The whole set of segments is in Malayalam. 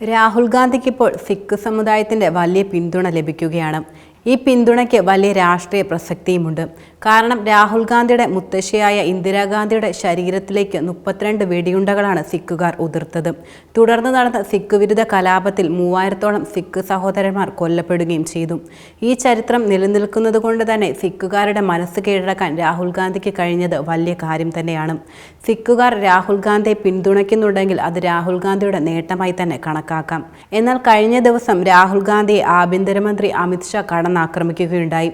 രാഹുൽ ഗാന്ധിക്ക് ഇപ്പോൾ സിഖ് സമുദായത്തിന്റെ വലിയ പിന്തുണ ലഭിക്കുകയാണ്. ഈ പിന്തുണയ്ക്ക് വലിയ രാഷ്ട്രീയ പ്രസക്തിയുമുണ്ട്. കാരണം രാഹുൽ ഗാന്ധിയുടെ മുത്തശ്ശിയായ ഇന്ദിരാഗാന്ധിയുടെ ശരീരത്തിലേക്ക് മുപ്പത്തിരണ്ട് വെടിയുണ്ടകളാണ് സിഖുകാർ ഉതിർത്തത്. തുടർന്ന് നടന്ന സിഖ് വിരുദ്ധ കലാപത്തിൽ മൂവായിരത്തോളം സിഖ് സഹോദരന്മാർ കൊല്ലപ്പെടുകയും ചെയ്തു. ഈ ചരിത്രം നിലനിൽക്കുന്നത് കൊണ്ട് തന്നെ സിഖുകാരുടെ മനസ്സ് കീഴടക്കാൻ രാഹുൽ ഗാന്ധിക്ക് കഴിഞ്ഞത് വലിയ കാര്യം തന്നെയാണ്. സിഖുകാർ രാഹുൽ ഗാന്ധിയെ പിന്തുണയ്ക്കുന്നുണ്ടെങ്കിൽ അത് രാഹുൽ ഗാന്ധിയുടെ നേട്ടമായി തന്നെ കണക്കാക്കാം. എന്നാൽ കഴിഞ്ഞ ദിവസം രാഹുൽ ഗാന്ധിയെ ആഭ്യന്തരമന്ത്രി അമിത്ഷാ കടന്നാക്രമിക്കുകയുണ്ടായി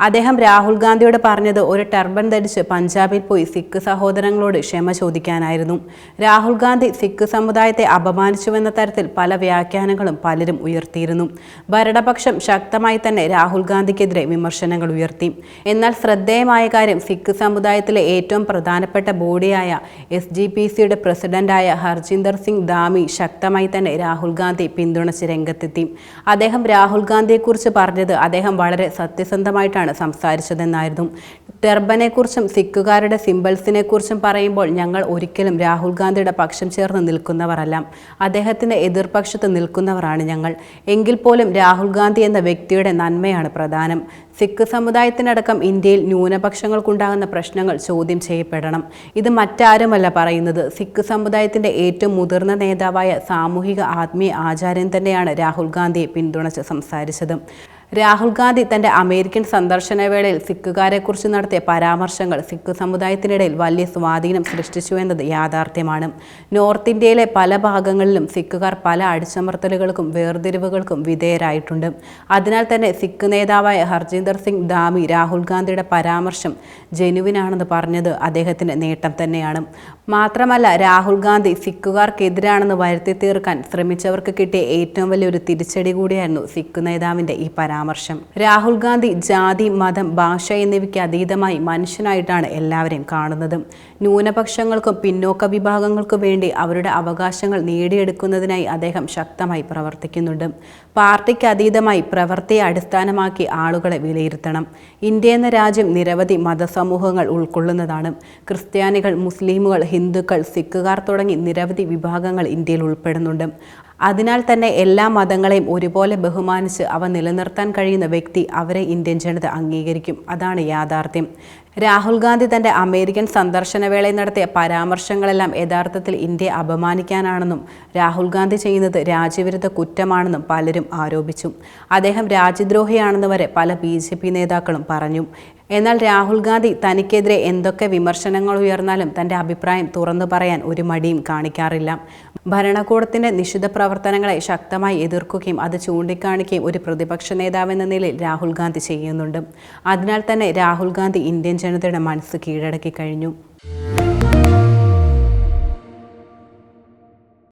അദ്ദേഹം രാഹുൽ ഗാന്ധിയോട് പറഞ്ഞത് ഒരു ടർബൻ ധരിച്ച് പഞ്ചാബിൽ പോയി സിഖ് സഹോദരങ്ങളോട് ക്ഷമ ചോദിക്കാനായിരുന്നു. രാഹുൽ ഗാന്ധി സിഖ് സമുദായത്തെ അപമാനിച്ചുവെന്ന തരത്തിൽ പല വ്യാഖ്യാനങ്ങളും പലരും ഉയർത്തിയിരുന്നു. ഭരണപക്ഷം ശക്തമായി തന്നെ രാഹുൽ ഗാന്ധിക്കെതിരെ വിമർശനങ്ങൾ ഉയർത്തി. എന്നാൽ ശ്രദ്ധേയമായ കാര്യം സിഖ് സമുദായത്തിലെ ഏറ്റവും പ്രധാനപ്പെട്ട ബോഡിയായ എസ് ജി പി സിയുടെ പ്രസിഡന്റായ ഹർജിന്ദർ സിംഗ് ധാമി ശക്തമായി തന്നെ രാഹുൽ ഗാന്ധി പിന്തുണച്ച് രംഗത്തെത്തി. അദ്ദേഹം രാഹുൽ ഗാന്ധിയെക്കുറിച്ച് പറഞ്ഞത് അദ്ദേഹം വളരെ സത്യസന്ധമായിട്ടാണ് സംസാരിച്ചതെന്നായിരുന്നു. ടെർബനെക്കുറിച്ചും സിഖുകാരുടെ സിംബൽസിനെക്കുറിച്ചും പറയുമ്പോൾ ഞങ്ങൾ ഒരിക്കലും രാഹുൽ ഗാന്ധിയുടെ പക്ഷം ചേർന്ന് നിൽക്കുന്നവരല്ല. അദ്ദേഹത്തിന്റെ എതിർപക്ഷത്ത് നിൽക്കുന്നവരാണ് ഞങ്ങൾ. എങ്കിൽ പോലും രാഹുൽ ഗാന്ധി എന്ന വ്യക്തിയുടെ നന്മയാണ് പ്രധാനം. സിഖ് സമുദായത്തിനടക്കം ഇന്ത്യയിൽ ന്യൂനപക്ഷങ്ങൾക്കുണ്ടാകുന്ന പ്രശ്നങ്ങൾ ചോദ്യം ചെയ്യപ്പെടണം. ഇത് മറ്റാരുമല്ല പറയുന്നത്. സിഖ് സമുദായത്തിന്റെ ഏറ്റവും മുതിർന്ന നേതാവായ സാമൂഹിക ആത്മീയ ആചാര്യൻ തന്നെയാണ് രാഹുൽ ഗാന്ധിയെ പിന്തുണച്ച് സംസാരിച്ചത്. രാഹുൽ ഗാന്ധി തന്റെ അമേരിക്കൻ സന്ദർശന വേളയിൽ സിഖുകാരെക്കുറിച്ച് നടത്തിയ പരാമർശങ്ങൾ സിഖ് സമുദായത്തിനിടയിൽ വലിയ സ്വാധീനം സൃഷ്ടിച്ചു എന്നത് യാഥാർത്ഥ്യമാണ്. നോർത്ത് ഇന്ത്യയിലെ പല ഭാഗങ്ങളിലും സിഖുകാർ പല അടിച്ചമർത്തലുകൾക്കും വേർതിരിവുകൾക്കും വിധേയരായിട്ടുണ്ട്. അതിനാൽ തന്നെ സിഖ് നേതാവായ ഹർജീന്ദർ സിംഗ് ധാമി രാഹുൽ ഗാന്ധിയുടെ പരാമർശം ജനുവിനാണെന്ന് പറഞ്ഞത് അദ്ദേഹത്തിന്റെ നേട്ടം തന്നെയാണ്. മാത്രമല്ല രാഹുൽ ഗാന്ധി സിഖുകാർക്കെതിരാണെന്ന് വരുത്തി തീർക്കാൻ ശ്രമിച്ചവർക്ക് കിട്ടിയ ഏറ്റവും വലിയൊരു തിരിച്ചടി കൂടിയായിരുന്നു സിഖ് നേതാവിന്റെ ഈ പരാമർശം. രാഹുൽ ഗാന്ധി ജാതി മതം ഭാഷ എന്നിവയ്ക്ക് അതീതമായി മനുഷ്യനായിട്ടാണ് എല്ലാവരെയും കാണുന്നത്. ന്യൂനപക്ഷങ്ങൾക്കും പിന്നോക്ക വിഭാഗങ്ങൾക്കും വേണ്ടി അവരുടെ അവകാശങ്ങൾ നേടിയെടുക്കുന്നതിനായി അദ്ദേഹം ശക്തമായി പ്രവർത്തിക്കുന്നുണ്ട്. പാർട്ടിക്ക് അതീതമായി പ്രവൃത്തിയെ അടിസ്ഥാനമാക്കി ആളുകളെ വിലയിരുത്തണം. ഇന്ത്യ എന്ന രാജ്യം നിരവധി മതസമൂഹങ്ങൾ ഉൾക്കൊള്ളുന്നതാണ്. ക്രിസ്ത്യാനികൾ മുസ്ലിമുകൾ ഹിന്ദുക്കൾ സിഖുകാർ തുടങ്ങി നിരവധി വിഭാഗങ്ങൾ ഇന്ത്യയിൽ ഉൾപ്പെടുന്നുണ്ട്. അതിനാൽ തന്നെ എല്ലാ മതങ്ങളെയും ഒരുപോലെ ബഹുമാനിച്ച് അവ നിലനിർത്താൻ കഴിയുന്ന വ്യക്തി അവരെ ഇന്ത്യൻ ജനത അംഗീകരിക്കും. അതാണ് യാഥാർത്ഥ്യം. രാഹുൽ ഗാന്ധി തന്റെ അമേരിക്കൻ സന്ദർശന വേളയിൽ നടത്തിയ പരാമർശങ്ങളെല്ലാം യഥാർത്ഥത്തിൽ ഇന്ത്യയെ അപമാനിക്കാനാണെന്നും രാഹുൽ ഗാന്ധി ചെയ്യുന്നത് രാജ്യവിരുദ്ധ കുറ്റമാണെന്നും പലരും ആരോപിച്ചു. അദ്ദേഹം രാജ്യദ്രോഹിയാണെന്ന് വരെ പല ബി ജെ പി നേതാക്കളും പറഞ്ഞു. എന്നാൽ രാഹുൽ ഗാന്ധി തനിക്കെതിരെ എന്തൊക്കെ വിമർശനങ്ങൾ ഉയർന്നാലും തന്റെ അഭിപ്രായം തുറന്നു പറയാൻ ഒരു മടിയും കാണിക്കാറില്ല. ഭരണകൂടത്തിന്റെ നിഷിദ്ധ പ്രവർത്തനങ്ങളെ ശക്തമായി എതിർക്കുകയും അത് ചൂണ്ടിക്കാണിക്കുകയും ഒരു പ്രതിപക്ഷ നേതാവെന്ന നിലയിൽ രാഹുൽ ഗാന്ധി ചെയ്യുന്നുണ്ട്. അതിനാൽ തന്നെ രാഹുൽ ഗാന്ധി ഇന്ത്യൻ ജനതയുടെ മനസ്സ് കീഴടക്കി കഴിഞ്ഞു.